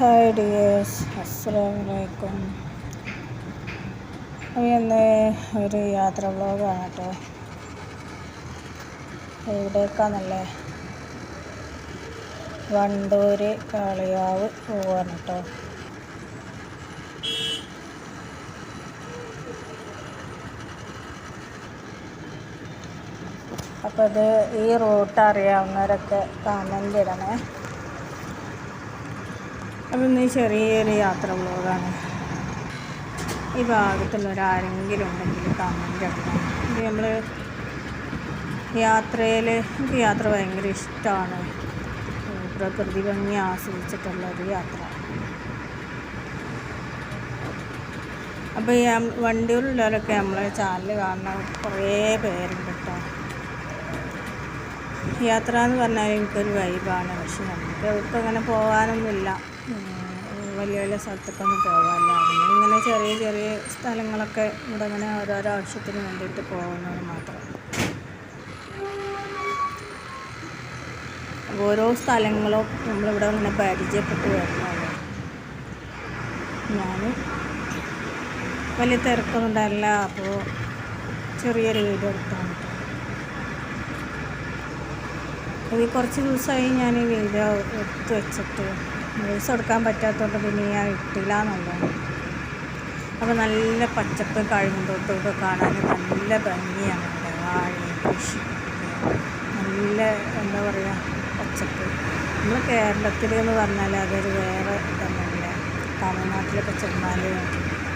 Hi dears അസ്സലാമലൈക്കും ഇന്ന് ഒരു യാത്ര വ്ലോഗാണ് കേട്ടോ. എവിടേക്കാന്നല്ലേ വണ്ടൂര് കാളിയാവ് പോവാണ് കേട്ടോ. അപ്പോൾ ഇത് ഈ റൂട്ട് അറിയാവുന്നവരൊക്കെ കമന്റ് ഇടണേ. അപ്പം ഇന്ന് ചെറിയൊരു യാത്ര വ്ലോഗാണ്. ഈ ഭാഗത്തുള്ളവരാരെങ്കിലും ഉണ്ടെങ്കിൽ കമന്റ് ഇടണം. ഇത് നമ്മൾ യാത്രയിൽ എനിക്ക് യാത്ര ഭയങ്കര ഇഷ്ടമാണ് പ്രകൃതി ഭംഗി ആസ്വദിച്ചിട്ടുള്ള ഒരു യാത്ര. അപ്പോൾ ഈ വണ്ടിയിലുള്ളവരൊക്കെ നമ്മളെ ചാനൽ കാണുന്ന കുറേ പേരുണ്ട് കേട്ടോ. യാത്ര എന്ന് പറഞ്ഞാൽ എനിക്കൊരു വൈബാണ് പക്ഷെ നമുക്ക് എവിടേക്കും അങ്ങനെ പോകാനൊന്നുമില്ല വലിയ വലിയ സ്ഥലത്തേക്കൊന്നും പോകാനില്ല അതിന് ഇങ്ങനെ ചെറിയ ചെറിയ സ്ഥലങ്ങളൊക്കെ ഇവിടെ അങ്ങനെ ഓരോരോ ആവശ്യത്തിന് വേണ്ടിയിട്ട് പോകുന്നത് മാത്രം. ഓരോ സ്ഥലങ്ങളും നമ്മളിവിടെ ഇങ്ങനെ പരിചയപ്പെട്ട് വരുന്നതാണ്. ഞാൻ വലിയ തിരക്കൊന്നും ഉണ്ടായില്ല അപ്പോൾ ചെറിയൊരു വീട് എടുത്താണ്. ഇത് കുറച്ച് ദിവസമായി ഞാൻ ഈ വീഡിയോ എടുത്ത് വെച്ചിട്ട് ന്യൂസ് എടുക്കാൻ പറ്റാത്തതുകൊണ്ട് പിന്നെ ഞാൻ ഇട്ടില്ല എന്നുള്ളതാണ്. അപ്പോൾ നല്ല പച്ചപ്പ് കഴിയുമ്പോഴത്തോട്ട് കാണാൻ നല്ല ഭംഗിയാണ് അവിടെ. വാഴയും കൃഷി നല്ല എന്താ പറയുക പച്ചപ്പ്. നമ്മൾ കേരളത്തിൽ എന്ന് പറഞ്ഞാൽ അതൊരു വേറെ തന്നെയല്ല തമിഴ്നാട്ടിലൊക്കെ ചെന്നാൽ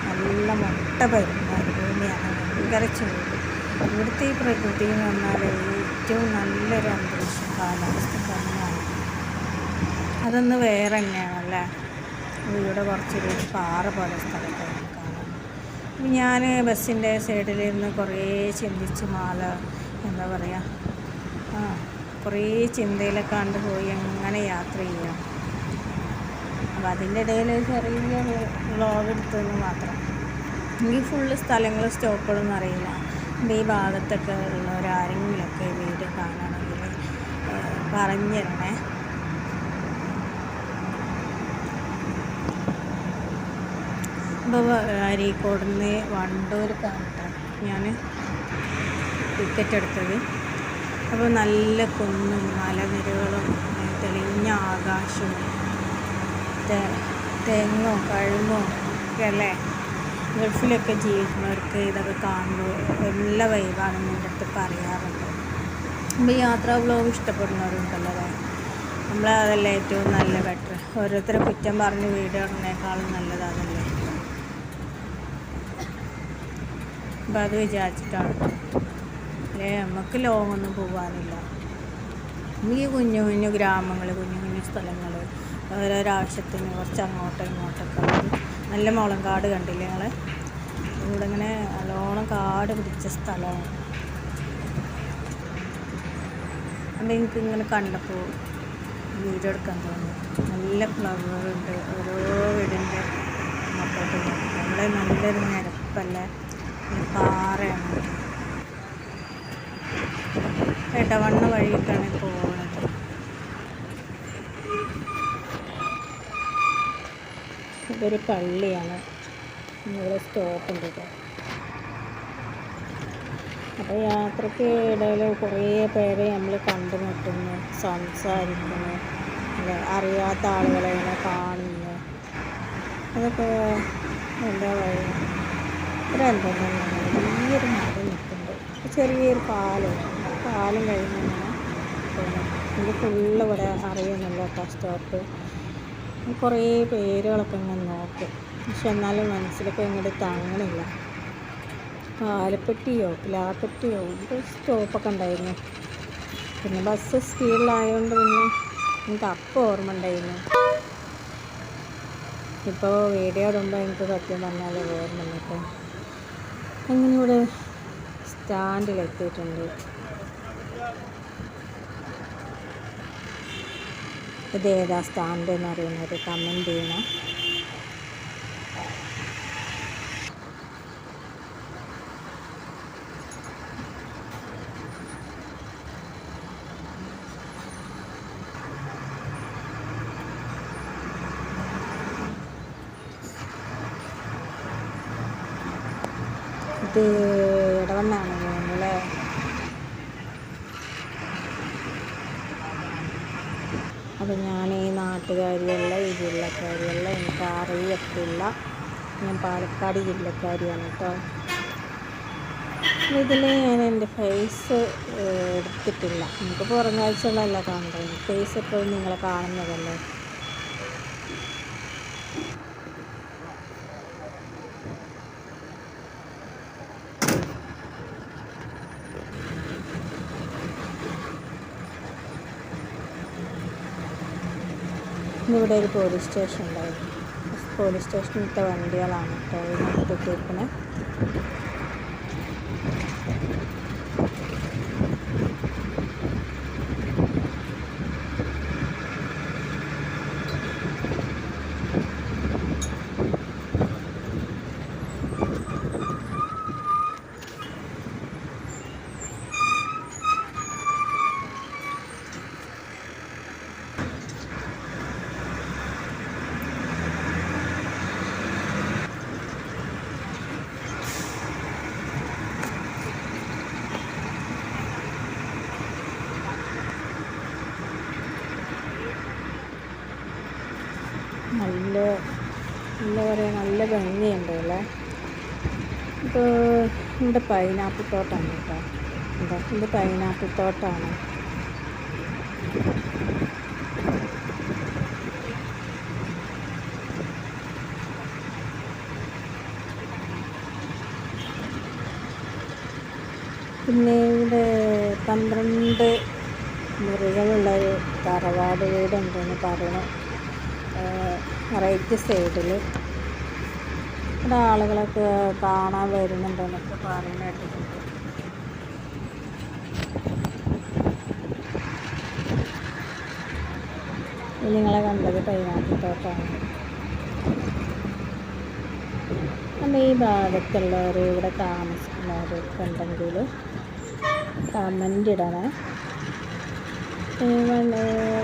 നല്ല മുട്ട വരുന്ന ഭൂമിയാണ്. ഭയങ്കര ചൂട്. ഇവിടുത്തെ ഈ പ്രകൃതി എന്ന് പറഞ്ഞാൽ ഏറ്റവും നല്ലൊരു അന്തരീക്ഷം. കാലാവസ്ഥ തന്നെയാണ് അതൊന്ന് വേറെ തന്നെയാണല്ലേ ഇവിടെ കുറച്ചൊരു പാറ പോലെ സ്ഥലത്താണ് കാണാൻ ഞാൻ ബസ്സിന്റെ സൈഡിലിരുന്ന് കുറേ ചിന്തിച്ച് മാല എന്താ പറയുക ആ കുറേ ചിന്തയിലൊക്കെ കണ്ട് പോയി അങ്ങനെ യാത്ര ചെയ്യാം. അപ്പം അതിന്റെ ഇടയിൽ ചെറിയ വ്ളോഗ് എടുത്തതെന്ന് മാത്രം. എനിക്ക് ഫുള്ള് സ്ഥലങ്ങൾ സ്റ്റോപ്പുകളൊന്നും അറിയില്ല. ഈ ഭാഗത്തൊക്കെ ഉള്ളവരാരെങ്കിലുമൊക്കെ വീട് കാണുകയാണെങ്കിൽ പറഞ്ഞു തരണേ ഇപ്പോൾ അരീക്കോട് നിന്ന് വണ്ടൂർക്കാണ് ഞാൻ ടിക്കറ്റ് എടുത്തത്. അപ്പോൾ നല്ല കുന്നും മലനിരകളും തെളിഞ്ഞ ആകാശവും തെങ്ങോ കഴുങ്ങോ ഒക്കെ അല്ലേ? ഗൾഫിലൊക്കെ ജീവിക്കുന്നവർക്ക് ഇതൊക്കെ കാണുമ്പോൾ എല്ലാ വൈബാണെന്ന് എന്റെ അടുത്ത് പറയാറുണ്ട്. അപ്പോൾ യാത്രാ വ്ലോഗ് ഇഷ്ടപ്പെടുന്നവരുണ്ടല്ലോ അതെ നമ്മൾ അതല്ലേ ഏറ്റവും നല്ല ബെറ്റർ ഓരോരുത്തരെ കുറ്റം പറഞ്ഞ് വീഡിയോ ഇടുന്നേക്കാളും നല്ലത് അതല്ലേ അപ്പം അത് വിചാരിച്ചിട്ടാണ്. അല്ലേ? നമുക്ക് ലോങ്ങൊന്നും പോകാനില്ല ഈ കുഞ്ഞു കുഞ്ഞു ഗ്രാമങ്ങൾ കുഞ്ഞു കുഞ്ഞു സ്ഥലങ്ങൾ ഓരോരോ ആവശ്യത്തിന് കുറച്ച് അങ്ങോട്ടും ഇങ്ങോട്ടൊക്കെ നല്ല മുളങ്കാട് കണ്ടില്ലേ ഞങ്ങൾ ഇവിടെ ഇങ്ങനെ നല്ലോണം കാട് പിടിച്ച സ്ഥലമാണ്. എനിക്ക് ഇങ്ങനെ കണ്ടപ്പോൾ വീഡിയോ എടുക്കാൻ തോന്നി. നല്ല ഫ്ലവറുണ്ട് ഓരോ വീടിന്റെ മൊത്തത്തിൽ നമ്മളെ നല്ലൊരു നിരപ്പല്ല? പാറയാണ്. ഇടവണ്ണ വഴിയിട്ടാണ് പോകുന്നത്. ഇതൊരു പള്ളിയാണ്. ഇവിടെ സ്റ്റോപ്പ് ഉണ്ട് കേട്ടോ. അപ്പോൾ യാത്രയ്ക്ക് ഇടയിൽ കുറേ പേരെ നമ്മൾ കണ്ടുമുട്ടുന്നു സംസാരിക്കുന്നു അല്ലെ? അറിയാത്ത ആളുകളെ ഇങ്ങനെ കാണുന്നു. അതൊക്കെ എന്താ പറയുക ഇവിടെ തന്നെയാണ് വലിയൊരു മരം നിൽക്കുന്നുണ്ട് ചെറിയൊരു പാലം പാലം കഴിഞ്ഞ് ഇങ്ങനെ ഇത് ഫുള്ള് ഇവിടെ അറിയുന്നില്ല സ്റ്റോപ്പ് കുറേ പേരുകളൊക്കെ ഇങ്ങനെ നോക്കും. പക്ഷെ എന്നാലും മനസ്സിലൊക്കെ ഇങ്ങോട്ട് തങ്ങണില്ല. പാലപ്പെട്ടിയോ പിലാപ്പെട്ടിയോ സ്റ്റോപ്പൊക്കെ ഉണ്ടായിരുന്നു. പിന്നെ ബസ് സ്പീഡിലായതുകൊണ്ട് പിന്നെ എനിക്ക് അപ്പം ഓർമ്മ ഉണ്ടായിരുന്നു. ഇപ്പോൾ വീഡിയോ ഇടുമ്പോൾ എനിക്ക് സത്യം പറഞ്ഞാൽ ഓർമ്മ കേട്ടോ. അങ്ങനെ ഇവിടെ സ്റ്റാൻഡിലെത്തിയിട്ടുണ്ട് ഇത് ഏതാ സ്റ്റാൻഡ് എന്ന് അറിയുന്നത് കമന്റ് ചെയ്യണം ഇത് ഇടവണ്ണാണ് തോന്നുന്നു അല്ലേ? അപ്പം ഞാൻ ഈ നാട്ടുകാരിയല്ല ഈ ജില്ലക്കാരിയല്ല എനിക്ക് അറിയത്തില്ല. ഞാൻ പാലക്കാട് ജില്ലക്കാരിയാണ് കേട്ടോ. ഇതിൽ ഞാൻ എന്റെ ഫേസ് എടുത്തിട്ടില്ല. നമുക്ക് പുറം കാഴ്ചകളല്ല കാണുന്നത്. ഫേസ് എപ്പോഴും നിങ്ങളെ കാണുന്നതല്ലേ? ഇവിടെ ഒരു പോലീസ് സ്റ്റേഷൻ ഉണ്ടായിരുന്നു. പോലീസ് സ്റ്റേഷനിലത്തെ വണ്ടികളാണ് കേട്ടോ ഇതിനകത്തേക്കിരിക്കുന്നത് നല്ല എന്താ പറയുക നല്ല ഭംഗിയുണ്ട് അല്ലേ ഇപ്പോൾ ഇവിടെ പൈനാപ്പിൾ തോട്ടമാണ് കേട്ടോ. എന്താ ഇത് പൈനാപ്പിൾ തോട്ടാണ്. പിന്നെ ഇവിടെ പന്ത്രണ്ട് മുറികളുള്ളൊരു തറവാട് വീടുണ്ടെന്ന് പറയണു റൈറ്റ് സൈഡിൽ ഇവിടെ ആളുകളൊക്കെ കാണാൻ വരുന്നുണ്ടെന്നൊക്കെ പറയുന്ന കേട്ടിട്ടുണ്ട്. നിങ്ങളെ കണ്ടത് പൈനാപ്പിൾ തോട്ടമാണ് ഈ ഭാഗത്തുള്ളവർ ഇവിടെ താമസിക്കുന്നവരൊക്കെ ഉണ്ടെങ്കിൽ കമന്റ് ഇടണേ.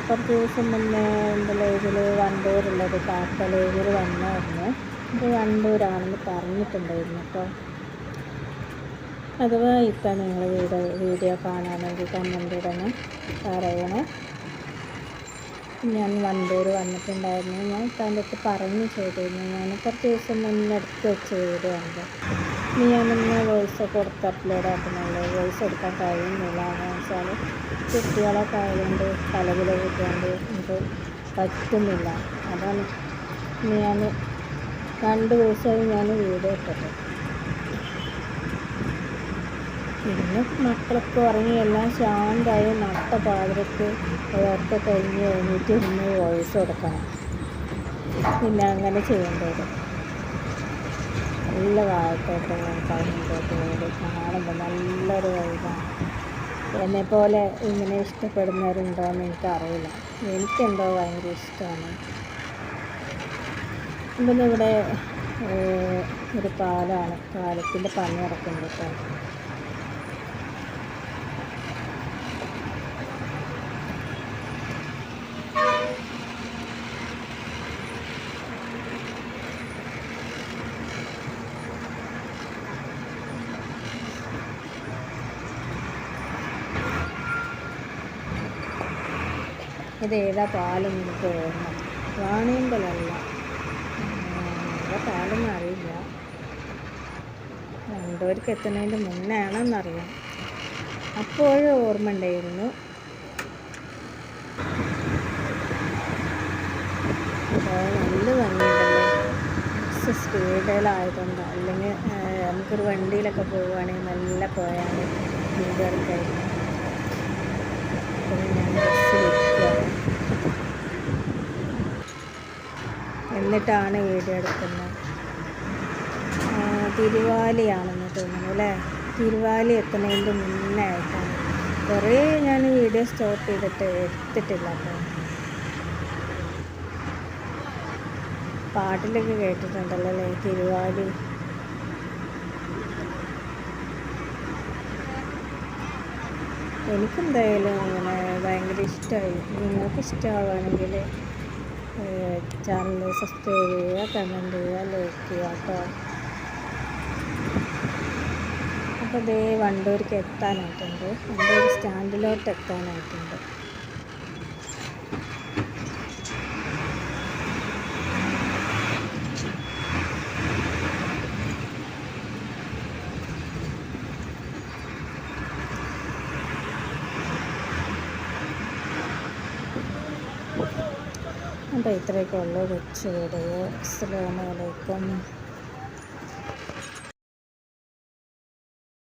കുറച്ച് ദിവസം മുന്നേ എന്റെ ലൈവിൽ വണ്ടൂരുള്ളത് കാക്ക ലൈവിൽ വന്നായിരുന്നു. ഇത് വണ്ടൂരാണെന്ന് പറഞ്ഞിട്ടുണ്ടായിരുന്നു കേട്ടോ. അഥവാ ഇപ്പം നിങ്ങൾ വീഡിയോ വീഡിയോ കാണുകയാണെങ്കിൽ കമന്റ് ഇടണം പറയണേ. ഞാൻ വണ്ടൂർ വന്നിട്ടുണ്ടായിരുന്നു. ഞാൻ ഇത്താന്റെ അടുത്ത് പറഞ്ഞു ചെയ്തിരുന്നു. ഞാൻ കുറച്ച് ദിവസം മുന്നേ എടുത്ത് വെച്ച് വീഡിയോ ഉണ്ട് ഇനി ഞാനിന്ന് വോയിസ് കൊടുത്ത് അപ്ലോഡ് ആക്കുന്നുള്ളൂ. വോയിസ് എടുക്കാൻ കഴിയുന്നില്ല. എന്ന് വെച്ചാൽ കുട്ടികളൊക്കെ ആയതുകൊണ്ട് തലവില കൂട്ടുകൊണ്ട് എനിക്ക് പറ്റുന്നില്ല. അതാണ് ഞാൻ രണ്ട് ദിവസമായി ഞാൻ വീഡിയോ ഇട്ടത് പിന്നെ മക്കളൊക്കെ ഉറങ്ങി എല്ലാം ശാന്തമായി നട്ട പാതിരക്ക് ഉയർത്ത കഴിഞ്ഞ് കഴിഞ്ഞിട്ട് ഇന്ന് വോയിസ് കൊടുക്കണം. പിന്നെ അങ്ങനെ ചെയ്യേണ്ടത് നല്ല വാഴത്തോട്ടങ്ങൾ കരിന്തോട്ടങ്ങൾ കാണുമ്പോൾ നല്ലൊരു വൈകാണ് പോലെ ഇങ്ങനെ ഇഷ്ടപ്പെടുന്നവരുണ്ടോ എന്ന് എനിക്കറിയില്ല. എനിക്കെന്തോ ഭയങ്കര ഇഷ്ടമാണ്. പിന്നെ ഇവിടെ ഒരു പാലാണ്. പാലത്തിന്റെ പണി നടക്കുന്നത് കേട്ടോ. ഇത് ഏതാ പാലും എനിക്ക് ഓർമ്മ വാണിയമ്പലല്ല ഏതാ പാലൊന്നും അറിയില്ല. രണ്ടുപേർക്ക് എത്തുന്നതിന്റെ മുന്നേ ആണെന്നറിയാം അപ്പോഴും ഓർമ്മ ഉണ്ടായിരുന്നു നല്ല ഭംഗിയുണ്ടല്ലോ? സ്പീഡിലായതുകൊണ്ട്. അല്ലെങ്കിൽ നമുക്കൊരു വണ്ടിയിലൊക്കെ പോവുകയാണെങ്കിൽ നല്ല പോയാണ് വീഡിയോ എടുക്കായിരുന്നു അപ്പോൾ ഞാൻ ബസ്സിൽ ഇരിക്കുകയാണ് എന്നിട്ടാണ് വീഡിയോ എടുക്കുന്നത്. തിരുവാലിയാണെന്ന് തോന്നുന്നു അല്ലേ? തിരുവാലി എത്തുന്നതിന്റെ മുന്നേ ആയിട്ടാണ്. കുറേ ഞാൻ വീഡിയോ സ്റ്റോപ്പ് ചെയ്തിട്ട് എടുത്തിട്ടില്ല അപ്പോൾ. പാട്ടിലൊക്കെ കേട്ടിട്ടുണ്ടല്ലോ അല്ലേ? തിരുവാലി. എനിക്കെന്തായാലും അങ്ങനെ ഭയങ്കര ഇഷ്ടമായി. നിങ്ങൾക്ക് ഇഷ്ടമാവുകയാണെങ്കിൽ ചാനൽ സബ്സ്ക്രൈബ് ചെയ്യുക കമന്റ് ചെയ്യുക ലൈക്ക് ചെയ്യുക കേട്ടോ. അപ്പോൾ ഇതേ വണ്ടൂർക്ക് എത്താനായിട്ടുണ്ട്. വണ്ടൂർ സ്റ്റാൻഡിലോട്ട് എത്താനായിട്ടുണ്ട്. അപ്പോൾ ഇത്രയൊക്കെ ഉള്ളൂ. കൊച്ചു വീഡിയോ അസ്സലാമു അലൈക്കും.